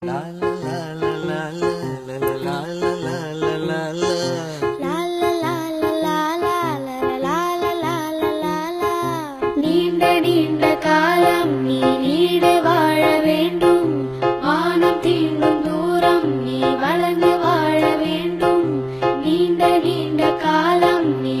நீண்ட நீண்ட காலம் நீ நீடு வாழ வேண்டும். வானம் தீண்டும் தூரம் நீ வளர்ந்து வாழ வேண்டும். நீண்ட நீண்ட காலம் நீ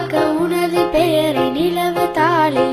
காக்க உனது பெயரை நிலவு தாளி.